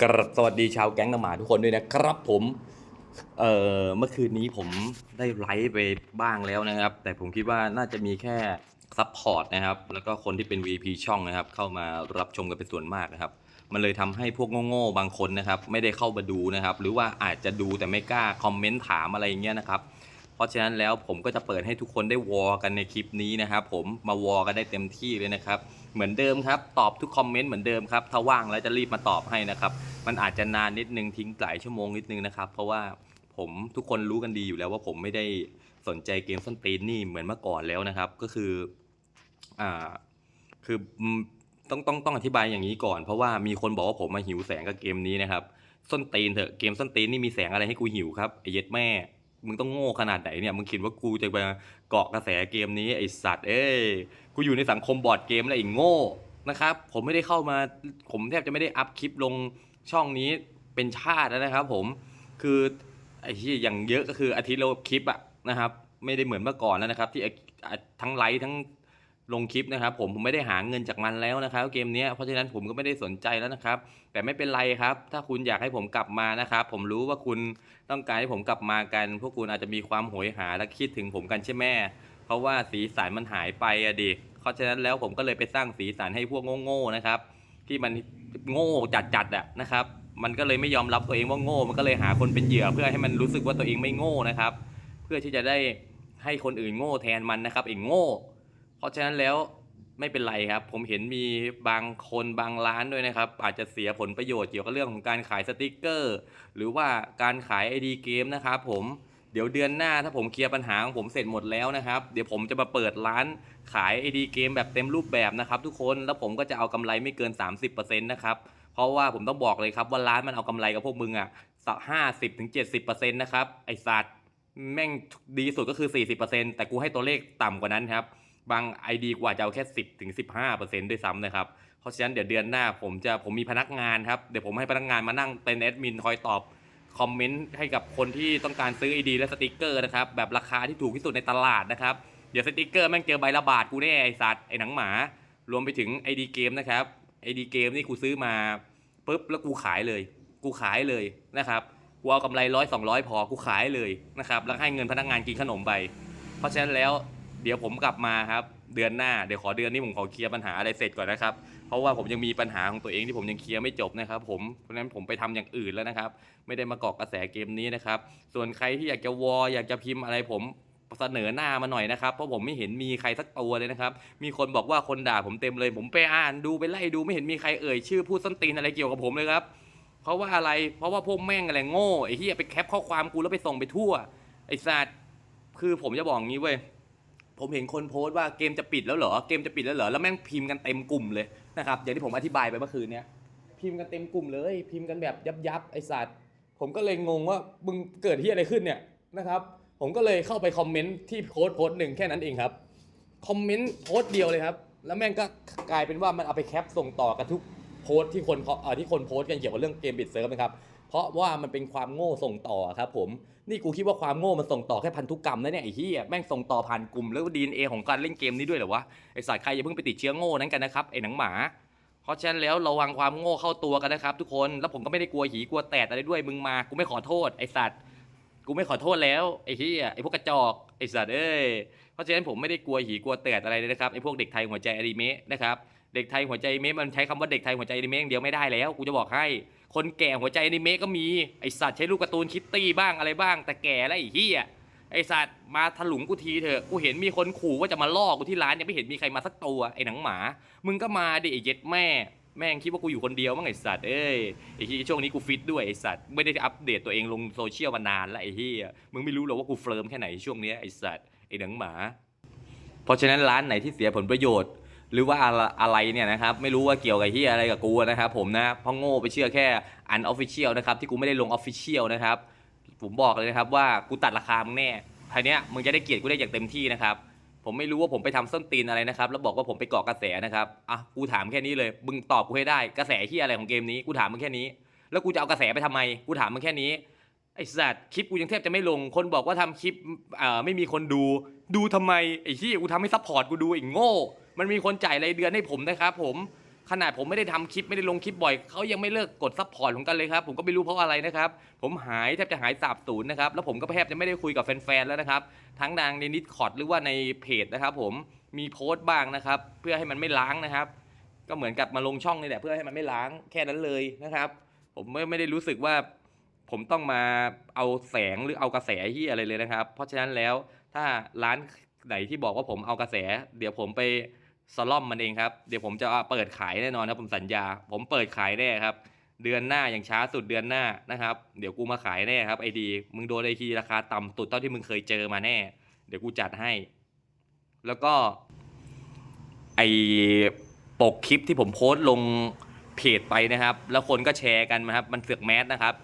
กราบสวัสดีชาวแก๊งน้ำหมาทุกคนด้วยนะครับผมเอ่อเมื่อคืนนี้ผมได้ไลฟ์ไปบ้างแล้วนะครับ แต่ผมคิดว่าน่าจะมีแค่ซัพพอร์ตนะครับ แล้วก็คนที่เป็น VP ช่องนะครับ เข้ามารับชมกันเป็นส่วนมากนะครับ มันเลยทำให้พวกโง่ๆบางคนนะครับ ไม่ได้เข้ามาดูนะครับ หรือว่าอาจจะดูแต่ไม่กล้าคอมเมนต์ถามอะไรอย่างเงี้ยนะครับเพราะฉะนั้นแล้วผมก็จะเปิดให้ทุกคนได้วอลกันในคลิปนี้นะครับ ผมมาวอลกันได้เต็มที่เลยนะครับ เหมือนเดิมครับ ตอบทุกคอมเมนต์เหมือนเดิมครับถ้าว่างแล้วจะรีบมาตอบให้นะครับมันอาจจะนานนิดนึงทิ้งหลายชั่วโมงนิดนึงนะครับ เพราะว่าผมทุกคนรู้กันดีอยู่แล้วว่าผมไม่ได้สนใจเกมส้นตีนนี่เหมือนเมื่อก่อนแล้วนะครับ ก็คืออ่าคือต้องต้องต้องอธิบายอย่างนี้ก่อน เพราะว่ามีคนบอกว่าผมมาหิวแสงกับเกมนี้นะครับส้นตีนเถอะเกมส้นตีนนี่มีแสงอะไรให้กูหิวครับไอ้เย็ดแม่ มึงต้องโง่ขนาดไหนเนี่ยมึงคิดว่ากูจะไปเกาะกระแสเกมนี้ไอสัตว์เอ้ยกูอยู่ในสังคมบอร์ดเกมแล้วไอ้โง่นะครับผมไม่ได้เข้ามาผมแทบจะไม่ได้อัพคลิปลงช่องนี้เป็นชาติแล้วนะครับ ผมคือไอ้ที่อย่างเยอะก็คืออาทิตย์ละคลิปอะนะครับ ไม่ได้เหมือนเมื่อก่อนแล้วนะครับ ที่ทั้งไลฟ์ทั้ง ลงคลิปนะครับผมผมไม่ได้หาเงินจากมันแล้วนะครับเกมนี้เพราะฉะนั้นผมก็ไม่ได้สนใจแล้วนะครับ แต่ไม่เป็นไรครับ ถ้าคุณอยากให้ผมกลับมานะครับผมรู้ว่าคุณต้องการให้ผมกลับมากัน พวกคุณอาจจะมีความโหยหาและคิดถึงผมกันใช่ไหมเพราะว่าสีสันมันหายไปอะดิเพราะฉะนั้นแล้วผมก็เลยไปสร้างสีสันให้พวกโง่ๆนะครับ ที่มันโง่จัดๆอะนะครับ มันก็เลยไม่ยอมรับตัวเองว่าโง่ มันก็เลยหาคนเป็นเหยื่อ เพื่อให้มันรู้สึกว่าตัวเองไม่โง่นะครับ เพื่อที่จะได้ให้คนอื่นโง่แทนมันนะครับไอ้โง่ เพราะฉะนั้นแล้วไม่เป็นไรครับ ผมเห็นมีบางคนบางร้านด้วยนะครับ อาจจะเสียผลประโยชน์เกี่ยวกับเรื่องของการขายสติกเกอร์ หรือว่าการขาย ID เกมนะครับผมเดี๋ยวเดือนหน้าถ้าผมเคลียร์ปัญหาของผมเสร็จหมดแล้วนะครับ เดี๋ยวผมจะมาเปิดร้านขาย ID เกมแบบเต็มรูปแบบนะครับ ทุกคนแล้วผมก็จะเอากำไรไม่เกิน 30%นะครับเพราะว่าผมต้องบอกเลยครับว่าร้านมันเอากำไรกับพวกมึงอะสักห้าสิบถึงเจ็ดสิบเปอร์เซ็นต์นะครับไอสัตว์แม่งดีสุดก็คือ40%แต่กูให้ตัวเลขต่ำกว่านั้นครับ บาง ID กว่าจะเอาแค่ 10ถึง15%ด้วยซ้ำนะครับ เพราะฉะนั้นเดี๋ยวเดือนหน้าผมจะผมมีพนักงานครับ เดี๋ยวผมให้พนักงานมานั่งเป็นแอดมินคอยตอบคอมเมนต์ให้กับคนที่ต้องการซื้อ ID และสติกเกอร์นะครับ แบบราคาที่ถูกที่สุดในตลาดนะครับ เดี๋ยวสติกเกอร์แม่งเจอใบละบาทกูแน่ไอสัตว์ไอหนังหมารวมไปถึง ID เกมนะครับ ID เกมนี่กูซื้อมาปุ๊บแล้วกูขายเลย กูขายเลยนะครับกูเอากำไรร้อยสองร้อยพอกูขายเลยนะครับแล้วให้เงินพนักงานกินขนมไป เพราะฉะนั้นแล้ว เดี๋ยวผมกลับมาครับ เดือนหน้าเดี๋ยวขอเดือนนี้ผมขอเคลียร์ปัญหาอะไรเสร็จก่อนนะครับ เพราะว่าผมยังมีปัญหาของตัวเองที่ผมยังเคลียร์ไม่จบนะครับ ผมเพราะฉะนั้นผมไปทำอย่างอื่นแล้วนะครับ ไม่ได้มาเกาะกระแสเกมนี้นะครับ ส่วนใครที่อยากจะวออยากจะพิมพ์อะไรผมเสนอหน้ามาหน่อยนะครับเพราะผมไม่เห็นมีใครสักตัวเลยนะครับ มีคนบอกว่าคนด่าผมเต็มเลย ผมไปอ่านดูไปไล่ดูไม่เห็นมีใครเอ่ยชื่อพูดส้นตีนอะไรเกี่ยวกับผมเลยครับเพราะว่าอะไรเพราะว่าพวกแม่งอะไรโง่ไอ้ที่ไปแคปข้อความกูแล้วไปส่งไปทั่วไอ้สัตว์คือผมจะบอกงี้เว้ย ผมเห็นคนโพสต์ว่าเกมจะปิดแล้วเหรอ เกมจะปิดแล้วเหรอ แล้วแม่งพิมพ์กันเต็มกลุ่มเลยนะครับ อย่างที่ผมอธิบายไปเมื่อคืนเนี้ย พิมพ์กันเต็มกลุ่มเลย พิมพ์กันแบบยับยับไอ้สัตว์ ผมก็เลยงงว่ามึงเกิดที่อะไรขึ้นเนี่ยนะครับ ผมก็เลยเข้าไปคอมเมนต์ที่โพสต์โพสต์หนึ่งแค่นั้นเองครับ คอมเมนต์โพสต์เดียวเลยครับ แล้วแม่งก็กลายเป็นว่ามันเอาไปแคปส่งต่อกันทุก โพสต์ที่คนเขาเอ่อที่คนโพสต์กันเกี่ยวกับเรื่องเกมบิดเซิร์ฟนะครับเพราะว่ามันเป็นความโง่ส่งต่อครับผมนี่กูคิดว่าความโง่มันส่งต่อแค่พันธุกรรมนะเนี่ยไอ้เหี้ยแม่งส่งต่อผ่านกลุ่มแล้วดีเอของการเล่นเกมนี้ด้วยเหรอวะไอ้สายใครอย่าเพิ่งไปติดเชื้อโง่นั้นกันนะครับไอ้หนังหมาเพราะฉะนั้นแล้วระวังความโง่เข้าตัวกันนะครับ ทุกคนแล้วผมก็ไม่ได้กลัวหีกลัวแตดอะไรด้วยมึงมากูไม่ขอโทษไอ้สัตว์กูไม่ขอโทษแล้วไอ้เหี้ยไอ้พวกกระจอกไอ้สัตว์เอ้ยเพราะฉะนั้นผมไม่ได้กลัวหีกลัวแตดอะไรเลยนะครับไอ้พวกเด็กไทยหัวใจอนิเมะนะครับ เด็กไทยหัวใจอนิเมะมันใช้คำว่าเด็กไทยหัวใจอนิเมะอย่างเดียวไม่ได้แล้วกูจะบอกให้ คนแก่หัวใจอนิเมะก็มีไอสัตว์ใช้ลูกการ์ตูนคิตตี้บ้างอะไรบ้าง แต่แก่แล้วไอ้เหี้ยไอสัตว์มาถลุงกูทีเถอะกูเห็นมีคนขู่ว่าจะมาล่อกูที่ร้านยังไม่เห็นมีใครมาสักตัวไอหนังหมา มึงก็มาดิไอเย็ดแม่ แม่งคิดว่ากูอยู่คนเดียวมั้งไอสัตว์เอ้ยไอ้ที่ช่วงนี้กูฟิตด้วยไอสัตว์ไม่ได้อัปเดตตัวเองลงโซเชียลมานานแล้วไอเหี้ยมึงไม่รู้หรอกว่ากูเฟิร์มแค่ไหนช่วงเนี้ยไอสัตว์ไอหนังหมา เพราะฉะนั้นร้านไหนที่เสียผลประโยชน์ หรือว่าอะไรเนี่ยนะครับไม่รู้ว่าเกี่ยวกับที่อะไรกับกูนะครับผมนะเพราะโง่ไปเชื่อแค่อันออฟฟิเชียลนะครับที่กูไม่ได้ลงออฟฟิเชียลนะครับผมบอกเลยนะครับว่ากูตัดราคามึงแน่ทีเนี้ยมึงจะได้เกียรติกูได้อย่างเต็มที่นะครับผมไม่รู้ว่าผมไปทำส้นตีนอะไรนะครับแล้วบอกว่าผมไปเกาะกระแสนะครับอะกูถามแค่นี้เลยมึงตอบกูให้ได้กระแสที่อะไรของเกมนี้กูถามมึงแค่นี้ แล้วกูจะเอากระแสไปทำไมกูถามมึงแค่นี้ ไอ้สัตว์คลิปกูยังแทบจะไม่ลง คนบอกว่าทำคลิปเอ่อไม่มีคนดู ดูทำไมไอ้ที่กูทำให้ซัพพอร์ตกูดูไอ้โง่ มันมีคนจ่ายรายเดือนให้ผมนะครับผม ขนาดผมไม่ได้ทำคลิปไม่ได้ลงคลิปบ่อยเขายังไม่เลิกกดซัพพอร์ตผมกันเลยครับผมก็ไม่รู้เพราะอะไรนะครับ ผมหายแทบจะหายสาบสูญนะครับแล้วผมก็แทบจะไม่ได้คุยกับแฟนๆแล้วนะครับ ทั้งทางในนิดคอร์ดหรือว่าในเพจนะครับผมมีโพสต์บ้างนะครับ เพื่อให้มันไม่ล้างนะครับ ก็เหมือนกับมาลงช่องนี่แหละเพื่อให้มันไม่ล้างแค่นั้นเลยนะครับ ผมไม่ไม่ได้รู้สึกว่า ผมต้องมาเอาแสงหรือเอากระแสที่อะไรเลยนะครับ เพราะฉะนั้นแล้วถ้าร้านไหนที่บอกว่าผมเอากระแส เดี๋ยวผมไปสล่อมมันเองครับ เดี๋ยวผมจะเปิดขายแน่นอนครับผมสัญญา ผมเปิดขายแน่ครับ เดือนหน้าอย่างช้าสุดเดือนหน้านะครับ เดี๋ยวกูมาขายแน่ครับไอดี มึงโดนไอทีราคาต่ำสุดเท่าที่มึงเคยเจอมาแน่ เดี๋ยวกูจัดให้ แล้วก็ไอปกคลิปที่ผมโพสต์ลงเพจไปนะครับ แล้วคนก็แชร์กันนะครับ มันเสือกแมสนะครับ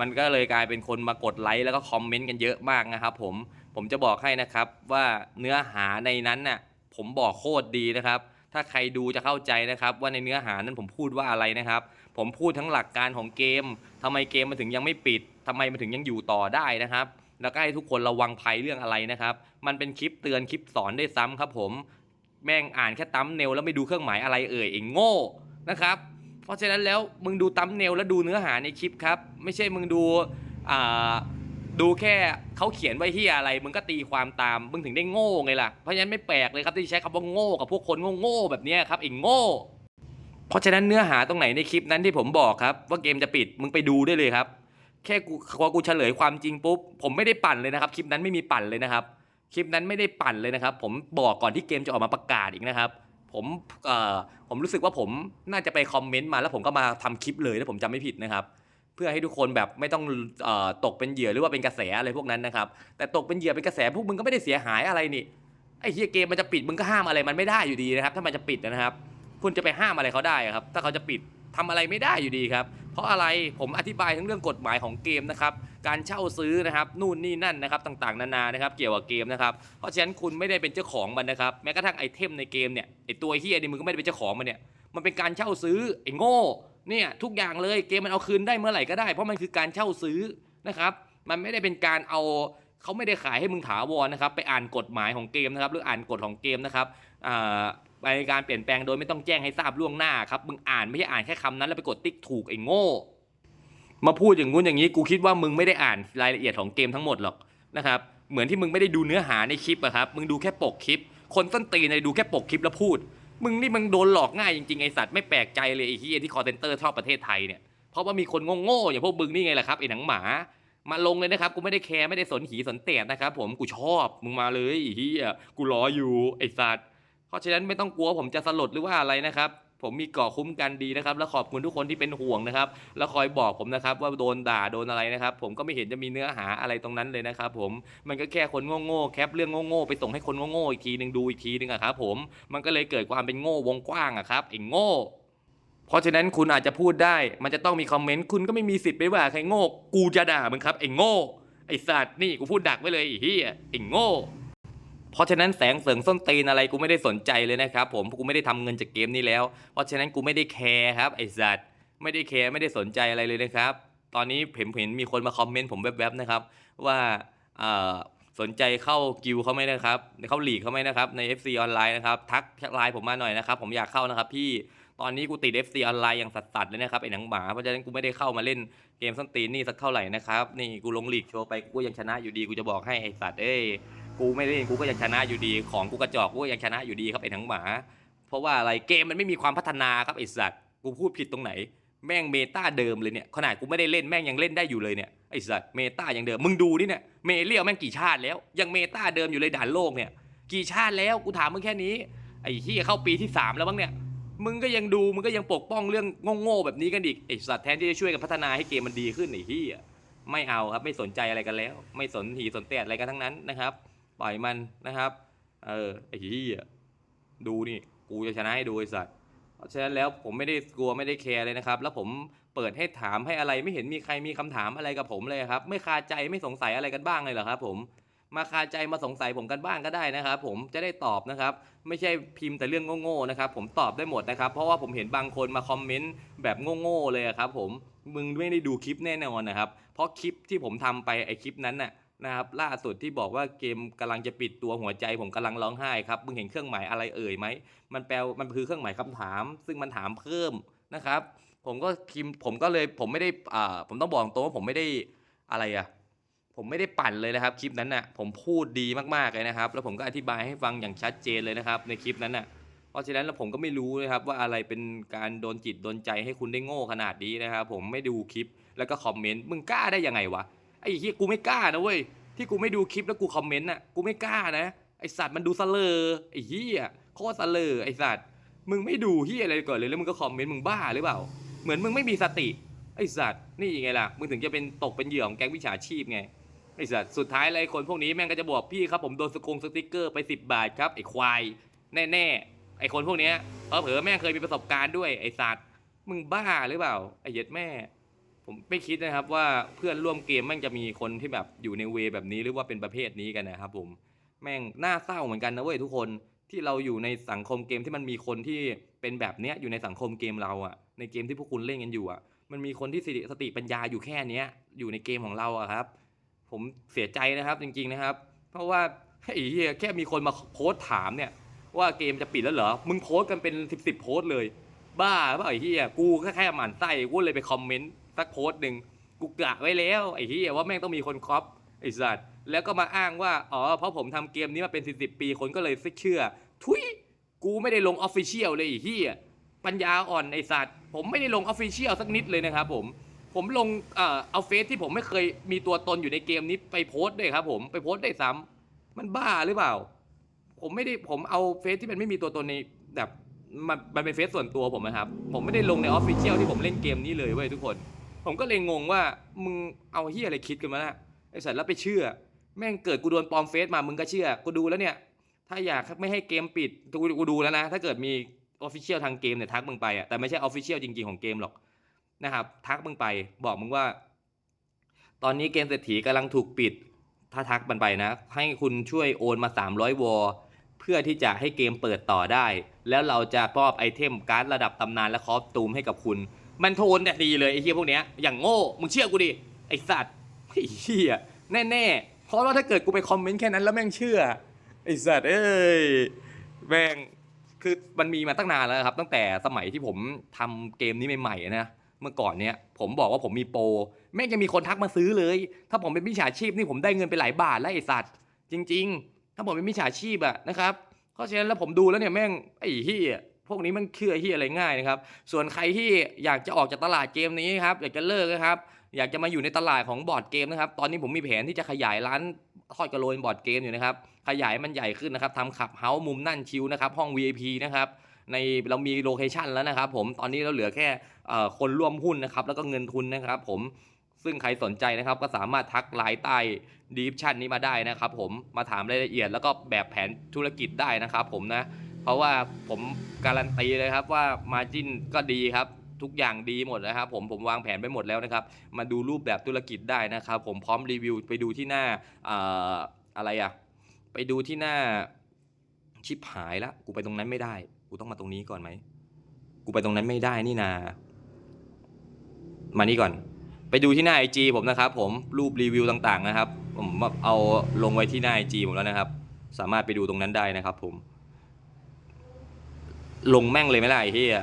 มันก็เลยกลายเป็นคนมากดไลค์แล้วก็คอมเมนต์กันเยอะมากนะครับผมผมจะบอกให้นะครับว่าเนื้อหาในนั้นน่ะผมบอกโคตรดีนะครับ ถ้าใครดูจะเข้าใจนะครับ ว่าในเนื้อหานั้นผมพูดว่าอะไรนะครับ ผมพูดทั้งหลักการของเกมทำไมเกมมันถึงยังไม่ปิดทำไมมันถึงยังอยู่ต่อได้นะครับแล้วก็ให้ทุกคนระวังภัยเรื่องอะไรนะครับ มันเป็นคลิปเตือนคลิปสอนได้วยซ้ำครับผม แม่งอ่านแค่ตั้มเนลแล้วไม่ดูเครื่องหมายอะไรเอ่ยเองโง่นะครับ เพราะฉะนั้นแล้วมึงดูตั้มเนลแล้วดูเนื้อหาในคลิปครับ ไม่ใช่มึงดูอ่าดูแค่เขาเขียนไว้ที่อะไร มึงก็ตีความตามมึงถึงได้โง่ไงล่ะเพราะฉะนั้นไม่แปลกเลยครับที่ใช้คำว่าโง่กับพวกคนโง่ๆแบบนี้ครับเองโง่ เพราะฉะนั้นเนื้อหาตรงไหนในคลิปนั้นที่ผมบอกครับ ว่าเกมจะปิดมึงไปดูได้เลยครับ แค่กูพอกูเฉลยความจริงปุ๊บผมไม่ได้ปั่นเลยนะครับคลิปนั้นไม่มีปั่นเลยนะครับคลิปนั้นไม่ได้ปั่นเลยนะครับ ผมบอกก่อนที่เกมจะออกมาประกาศอีกนะครับ ผมเอ่อผมรู้สึกว่าผมน่าจะไปคอมเมนต์มาแล้วผมก็มาทำคลิปเลยถ้าผมจำไม่ผิดนะครับ เพื่อให้ทุกคนแบบไม่ต้องเอ่อตกเป็นเหยื่อหรือว่าเป็นกระแสอะไรพวกนั้นนะครับ แต่ตกเป็นเหยื่อเป็นกระแสพวกมึงก็ไม่ได้เสียหายอะไรนี่ไอ้เฮียเกมมันจะปิดมึงก็ห้ามอะไรมันไม่ได้อยู่ดีนะครับ ถ้ามันจะปิดนะครับ คุณจะไปห้ามอะไรเขาได้ครับ ถ้าเขาจะปิดทำอะไรไม่ได้อยู่ดีครับ เพราะอะไรผมอธิบายทั้งเรื่องกฎหมายของเกมนะครับการเช่าซื้อนะครับนู่นนี่นั่นนะครับต่างๆ นานานะครับเกี่ยวกับเกมนะครับเพราะฉะนั้นคุณไม่ได้เป็นเจ้าของมันนะครับแม้กระทั่งไอเทมในเกมเนี่ยไอตัวเฮียนี่มึงก็ไม่ได้เป็นเจ้าของมันเนี่ยมันเป็นการเช่าซื้อไอโง่เนี่ยทุกอย่างเลยเกมมันเอาคืนได้เมื่อไหร่ก็ได้ เพราะมันคือการเช่าซื้อนะครับมันไม่ได้เป็นการเอาเขาไม่ได้ขายให้มึงถาวรนะครับไปอ่านกฎหมายของเกมนะครับหรืออ่านกฎของเกมนะครับอ่า ไปการเปลี่ยนแปลงโดยไม่ต้องแจ้งให้ทราบล่วงหน้าครับมึงอ่านไม่ใช่อ่านแค่คำนั้นแล้วไปกดติ๊กถูกไอ้โง่ มาพูดอย่างงู้นอย่างนี้กูคิดว่ามึงไม่ได้อ่านรายละเอียดของเกมทั้งหมดหรอกนะครับเหมือนที่มึงไม่ได้ดูเนื้อหาในคลิปอะครับมึงดูแค่ปกคลิป คนส้นตีในดูแค่ปกคลิปแล้วพูด มึงนี่มึงโดนหลอกง่ายจริงๆไอสัตว์ไม่แปลกใจเลยไอ้เฮียที่คอเซนเตอร์ชอบประเทศไทยเนี่ยเพราะว่ามีคนโง่ๆอย่างพวกมึงนี่ไงล่ะครับไอ้หนังหมามาลงเลยนะครับ กูไม่ได้แคร์ไม่ได้สนหีสนเตียนะครับผมกูชอบมึงมาเลยไอ้เฮียกูรออยู่ไอ้สัตว์ ราะฉะนั้นไม่ต้องกลัวผมจะสลดหรือว่าอะไรนะครับ ผมมีเกาะคุ้มกันดีนะครับ แล้วขอบคุณทุกคนที่เป็นห่วงนะครับ แล้วคอยบอกผมนะครับ ว่าโดนด่าโดนอะไรนะครับ ผมก็ไม่เห็นจะมีเนื้อหาอะไรตรงนั้นเลยนะครับ ผมมันก็แค่คนโง่ๆแคปเรื่องโง่ๆไปส่งให้คนโง่ๆอีกทีหนึ่งดูอีกทีหนึ่งอะครับ ผมมันก็เลยเกิดความเป็นโง่วงกว้างอะครับไอ้โง่ เพราะฉะนั้นคุณอาจจะพูดได้ มันจะต้องมีคอมเมนต์คุณก็ไม่มีสิทธิ์ไปว่าใครโง่ กูจะด่ามึงครับไอ้โง่ไอ้สัตว์นี่กูพูดดักไว้เลยไอ้เหี้ยไอ้โง่ เพราะฉะนั้นแสงเสริงส้นตีนอะไรกูไม่ได้สนใจเลยนะครับผมกูไม่ได้ทำเงินจากเกมนี้แล้ว เพราะฉะนั้นกูไม่ได้แคร์ครับไอ้สัตว์ไม่ได้แคร์ไม่ได้สนใจอะไรเลยนะครับ ตอนนี้เห็นเห็นมีคนมาคอมเมนต์ผมแวบๆนะครับ ว่าสนใจเข้ากิวเขาไหมนะครับเข้าหลีกเขาไหมนะครับใน FC ออนไลน์นะครับทักไลน์ผมมาหน่อยนะครับผมอยากเข้านะครับพี่ตอนนี้กูติด FC ออนไลน์อย่างสัสๆเลยนะครับไอ้หนังหมาเพราะฉะนั้นกูไม่ได้เข้ามาเล่นเกมส้นตีนนี่สักเท่าไหร่นะครับนี่กูลงหลีกโชว์ไปกูยังชนะอยู่ดีกูจะบอกให้ไอ้สัตว์เอ้ย กูไม่เล่นกูก็ยังชนะอยู่ดี ของกูกระจอกกูก็ยังชนะอยู่ดีครับไอ้ทั้งหมา เพราะว่าอะไรเกมมันไม่มีความพัฒนาครับไอ้สัตว์กูพูดผิดตรงไหน แม่งเมตาเดิมเลยเนี่ยขนาดกูไม่ได้เล่นแม่งยังเล่นได้อยู่เลยเนี่ยไอ้สัตว์เมตาอยังเดิมมึงดูนี่เนี่ยเมเรียวแม่งกี่ชาติแล้ว ยังเมตาเดิมอยู่เลยด่านโลกเนี่ย กี่ชาติแล้วกูถามมึงแค่นี้ไอ้ที่เข้าปีที่สามแล้วบ้างเนี่ยมึงก็ยังดูมึงก็ยังปกป้องเรื่องโง่ๆแบบนี้กันอีกไอ้สัตว์แทนที่จะช่วยกันพัฒนาให้เกมมันดีขึ้นไอ้ที่ไม่เอาครับไม่สนใจอะไรกันแล้ว ไม่สนหีสนแตดอะไรกันทั้งนั้นนะครับ ปล่อยมันนะครับ เออไอ้หี้ดูนี่กูจะชนะให้ดูไอ้สัตว์เพราะฉะนั้นแล้วผมไม่ได้กลัวไม่ได้แคร์เลยนะครับ แล้วผมเปิดให้ถามให้อะไรไม่เห็นมีใครมีคำถามอะไรกับผมเลยครับ ไม่คาใจไม่สงสัยอะไรกันบ้างเลยเหรอครับ ผมมาคาใจมาสงสัยผมกันบ้างก็ได้นะครับ ผมจะได้ตอบนะครับ ไม่ใช่พิมพ์แต่เรื่องโง่ๆนะครับ ผมตอบได้หมดนะครับ เพราะว่าผมเห็นบางคนมาคอมเมนต์แบบโง่ๆเลยครับ ผมมึงไม่ได้ดูคลิปแน่นอนนะครับ เพราะคลิปที่ผมทำไปไอคลิปนั้นน่ะ นะครับล่าสุดที่บอกว่าเกมกำลังจะปิดตัวหัวใจผมกำลังร้องไห้ครับมึงเห็นเครื่องหมายอะไรเอ่ยไหมมันแปลมันคือเครื่องหมายคำถาม ซึ่งมันถามเพิ่มนะครับ ผมก็พิมพ์ผมก็เลยผมไม่ได้อ่าผมต้องบอกตรงว่าผมไม่ได้อะไรอะผมไม่ได้ปั่นเลยนะครับคลิปนั้นน่ะผมพูดดีมากๆเลยนะครับ แล้วผมก็อธิบายให้ฟังอย่างชัดเจนเลยนะครับ ในคลิปนั้นน่ะเพราะฉะนั้นแล้วผมก็ไม่รู้นะครับว่าอะไรเป็นการโดนจิตโดนใจให้คุณได้โง่ขนาดนี้นะครับ ผมไม่ดูคลิปแล้วก็คอมเมนต์มึงกล้าได้ยังไงวะ อ้เฮียกูไม่กล้านะเว้ยที่กูไม่ดูคลิปแล้วกูคอมเมนต์น่ะกูไม่กล้านะไอสัตว์มันดูเลอไอ้เฮียโคตรเลอไอสัตว์มึงไม่ดูเฮียอะไรก่อนเลยแล้วมึงก็คอมเมนต์มึงบ้าหรือเปล่า เหมือนมึงไม่มีสติไอสัตว์นี่ยังไงล่ะมึงถึงจะเป็นตกเป็นเหยื่อของแก๊งวิชาชีพไงไอสัตว์สุดท้ายเลยคนพวกนี้แม่งก็จะบอกพี่ครับผมโดนสกงสติกเกอร์ไป 10 บาทครับไอควายแน่ๆไอคนพวกเนี้ยเผอแม่งเคยมีประสบการณ์ด้วยไอสัตว์มึงบ้าหรือเปล่าไอเหย็ดแม่ ผมไม่คิดนะครับว่าเพื่อนร่วมเกมแม่งจะมีคนที่แบบอยู่ในเวแบบนี้หรือว่าเป็นประเภทนี้กันนะครับผมแม่งน่าเศร้าเหมือนกันนะเว้ยทุกคนที่เราอยู่ในสังคมเกมที่มันมีคนที่เป็นแบบเนี้ยอยู่ในสังคมเกมเราอะในเกมที่พวกคุณเล่นกันอยู่อะมันมีคนที่สติสติปัญญาอยู่แค่เนี้ยอยู่ในเกมของเราอะครับ ผมเสียใจนะครับจริงๆนะครับ เพราะว่าไอ้เหี้ยแค่มีคนมาโพสต์ถามเนี่ย ว่าเกมจะปิดแล้วเหรอมึงโพสต์กันเป็นสิบสิบโพสต์เลย บ้าเปล่าไอ้เหี้ยกูแค่แค่หมั่นไส้กูเลยไปคอมเมนต์ สักโพสต์หนึ่งกูกะไว้แล้วไอ้เหี้ยว่าแม่งต้องมีคนครอปไอ้สัตว์แล้วก็มาอ้างว่าอ๋อเพราะผมทำเกมนี้มาเป็นสิบสิบปีคนก็เลยเชื่อ ทุยกูไม่ได้ลงออฟฟิเชียลเลยไอ้เหี้ยปัญญาอ่อนไอ้สัตว์ผมไม่ได้ลงออฟฟิเชียลสักนิดเลยนะครับผมผมลงเอ่อเอาเฟซที่ผมไม่เคยมีตัวตนอยู่ในเกมนี้ไปโพสต์ด้วยครับ ผมไปโพสต์ได้ซ้ำมันบ้าหรือเปล่า ผมไม่ได้ผมเอาเฟซที่มันไม่มีตัวตนในแบบมันมันเป็นเฟซส่วนตัวผมนะครับ ผมไม่ได้ลงในออฟฟิเชียลที่ผมเล่นเกมนี้เลยเว้ยทุกคน ผมก็เลยงงว่ามึงเอาเฮียอะไรคิดกันมานะไอ้สัตว์แล้วไปเชื่อ แม่งเกิดกูโดนปลอมเฟซมามึงก็เชื่อ กูดูแล้วเนี่ย ถ้าอยากไม่ให้เกมปิดกูกูดูแล้วนะ ถ้าเกิดมีออฟฟิเชียลทางเกมเนี่ยทักมึงไปอะแต่ไม่ใช่ออฟฟิเชียลจริงๆของเกมหรอกนะครับ ทักมึงไปบอกมึงว่า ตอนนี้เกมเศรษฐีกำลังถูกปิด ถ้าทักมันไปนะ ให้คุณช่วยโอนมา 300 วอเพื่อที่จะให้เกมเปิดต่อได้ แล้วเราจะมอบไอเทมการ์ดระดับตำนานและคอสตูมให้กับคุณ มันโทนแต่ดีเลยไอ้เฮียพวกเนี้ยอย่างโง่มึงเชื่อกูดิไอ้สัตว์ไอ้เฮียแน่ๆเพราะว่าถ้าเกิดกูไปคอมเมนต์แค่นั้นแล้วแม่งเชื่อไอ้สัตว์เอ้ยแม่งคือมันมีมาตั้งนานแล้วครับ ตั้งแต่สมัยที่ผมทำเกมนี้ใหม่ๆนะเมื่อก่อนเนี้ยผมบอกว่าผมมีโปรแม่งยังมีคนทักมาซื้อเลย ถ้าผมเป็นมิจฉาชีพนี่ผมได้เงินไปหลายบาทแล้วไอ้สัตว์จริง ๆ ถ้าผมเป็นมิจฉาชีพอะนะครับเพราะฉะนั้นแล้วผมดูแล้วเนี่ยแม่งไอ้เฮีย พวกนี้มันเชื่อเฮียอะไรง่ายนะครับ ส่วนใครที่อยากจะออกจากตลาดเกมนี้ครับอยากจะเลิกนะครับ อยากจะมาอยู่ในตลาดของบอร์ดเกมนะครับ ตอนนี้ผมมีแผนที่จะขยายร้านทอดกระโลนบอร์ดเกมอยู่นะครับ ขยายมันใหญ่ขึ้นนะครับทำขับเฮาส์มุมนั่นชิวนะครับ ห้อง VIP นะครับในเรามีโลเคชันแล้วนะครับผมตอนนี้เราเหลือแค่คนร่วมหุ้นนะครับ แล้วก็เงินทุนนะครับ ผมซึ่งใครสนใจนะครับก็สามารถทักไลน์ใต้ดีฟชั่นนี้มาได้นะครับ ผมมาถามรายละเอียดแล้วก็แบบแผนธุรกิจได้นะครับ ผมนะ เพราะว่าผมการันตีเลยครับว่ามาจินก็ดีครับทุกอย่างดีหมดนะครับผมผมวางแผนไปหมดแล้วนะครับ มาดูรูปแบบธุรกิจได้นะครับ ผมพร้อมรีวิวไปดูที่หน้าอะไรอะไปดูที่หน้าชิปหายละกูไปตรงนั้นไม่ได้ กูต้องมาตรงนี้ก่อนไหมกูไปตรงนั้นไม่ได้นี่นามานี่ก่อน ไปดูที่หน้าไอจีผมนะครับ ผมรูปรีวิวต่างๆนะครับ ผมเอาลงไว้ที่หน้าไอจีผมแล้วนะครับ สามารถไปดูตรงนั้นได้นะครับ ผม ลงแม่งเลยไหมล่ะไอ้เหี้ย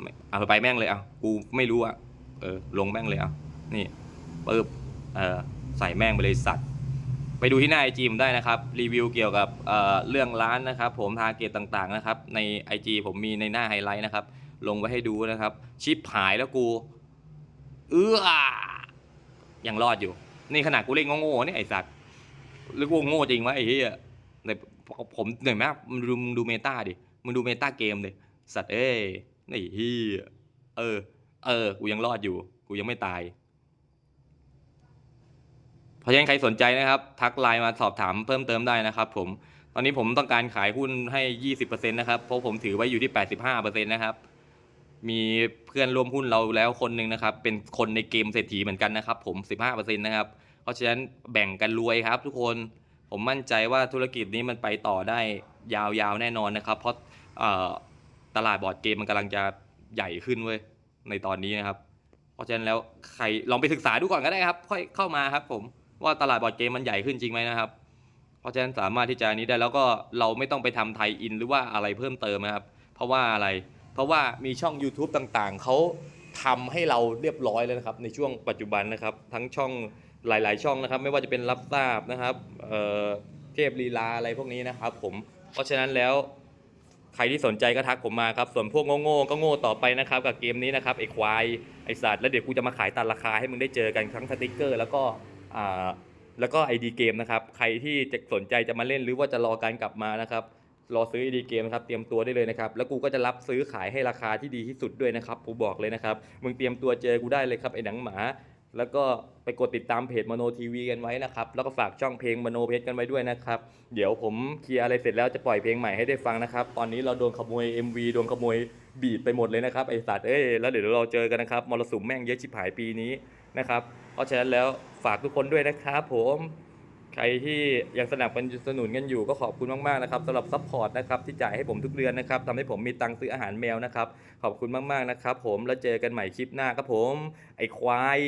ไม่เอาไปแม่งเลยเอากูไม่รู้อะเออ ลงแม่งเลยเอานี่ปึ๊บเออใส่แม่งไปเลยสัตว์ไปดูที่หน้าไอจีผมได้นะครับ รีวิวเกี่ยวกับเอ่อเรื่องร้านนะครับ ผมทาร์เกตต่างๆนะครับ ใน IG ผมมีในหน้าไฮไลท์นะครับ ลงไว้ให้ดูนะครับ ชิปหายแล้วกู เอื้อยังรอดอยู่ นี่ขนาดกูเล่นโง่ๆนี่ไอสัตว์หรือกูโง่จริงวะไอ้เหี้ยในผมเหนื่อยมากดูมึงดูเมตาดิ มึงดูเมตาเกมดิสัตว์เอ้ยไอ้เหี้ยเออ เออ กูยังรอดอยู่ กูยังไม่ตาย เพราะฉะนั้นใครสนใจนะครับ ทักไลน์มาสอบถามเพิ่มเติมได้นะครับ ผม ตอนนี้ผมต้องการขายหุ้นให้ 20%นะครับ เพราะผมถือไว้อยู่ที่ 85%นะครับ มีเพื่อนร่วมหุ้นเราแล้วคนหนึ่งนะครับ เป็นคนในเกมเศรษฐีเหมือนกันนะครับ ผม 15%นะครับ เพราะฉะนั้นแบ่งกันรวยครับ ทุกคน ผมมั่นใจว่าธุรกิจนี้มันไปต่อได้ยาวๆแน่นอนนะครับ เพราะ ตลาดบอร์ดเกมมันกำลังจะใหญ่ขึ้นเว้ยในตอนนี้นะครับ เพราะฉะนั้นแล้วใครลองไปศึกษาดูก่อนก็ได้ครับ ค่อยเข้ามาครับผมว่าตลาดบอร์ดเกมมันใหญ่ขึ้นจริงไหมนะครับ เพราะฉะนั้นสามารถที่จะนี้ได้แล้วก็เราไม่ต้องไปทำไทยอินหรือว่าอะไรเพิ่มเติมนะครับ เพราะว่าอะไร เพราะว่ามีช่อง YouTube ต่างๆ เขาทำให้เราเรียบร้อยแล้วนะครับ ในช่วงปัจจุบันนะครับ ทั้งช่องหลาย ๆ ช่องนะครับ ไม่ว่าจะเป็นรับทราบนะครับเเทพลีลาอะไรพวกนี้นะครับ ผมเพราะฉะนั้นแล้ว ใครที่สนใจก็ทักผมมาครับ ส่วนพวกโง่ๆก็โง่ต่อไปนะครับ กับเกมนี้นะครับไอ้ควายไอ้สัตว์แล้วเดี๋ยวกูจะมาขายตัดราคาให้มึงได้เจอกันทั้งสติกเกอร์แล้วก็อ่าแล้วก็ไอดีเกมนะครับ ใครที่จะสนใจจะมาเล่นหรือว่าจะรอการกลับมานะครับ รอซื้อไอดีเกมนะครับ เตรียมตัวได้เลยนะครับ แล้วกูก็จะรับซื้อขายให้ราคาที่ดีที่สุดด้วยนะครับ กูบอกเลยนะครับ มึงเตรียมตัวเจอกูได้เลยครับไอ้หนังหมา แล้วก็ไปกดติดตามเพจมโนทีวีกันไว้นะครับ แล้วก็ฝากช่องเพลงมโนเพชรกันไว้ด้วยนะครับ เดี๋ยวผมเคลียร์อะไรเสร็จแล้วจะปล่อยเพลงใหม่ให้ได้ฟังนะครับ ตอนนี้เราโดนขโมย MV โดนขโมยบีดไปหมดเลยนะครับไอสัตว์เอ้ยแล้วเดี๋ยวเราเจอกันนะครับมรสุมแม่งเยอะชิบหายปีนี้นะครับเพราะฉะนั้นแล้วฝากทุกคนด้วยนะครับผมใครที่ยังสนับสนุนกันอยู่ก็ขอบคุณมากๆนะครับสำหรับซัพพอร์ตนะครับที่จ่ายให้ผมทุกเดือนนะครับทำให้ผมมีตังค์ซื้ออาหารแมวนะครับ ขอบคุณมากๆนะครับ ผมแล้วเจอกันใหม่คลิปหน้าครับผม ไอ้ควาย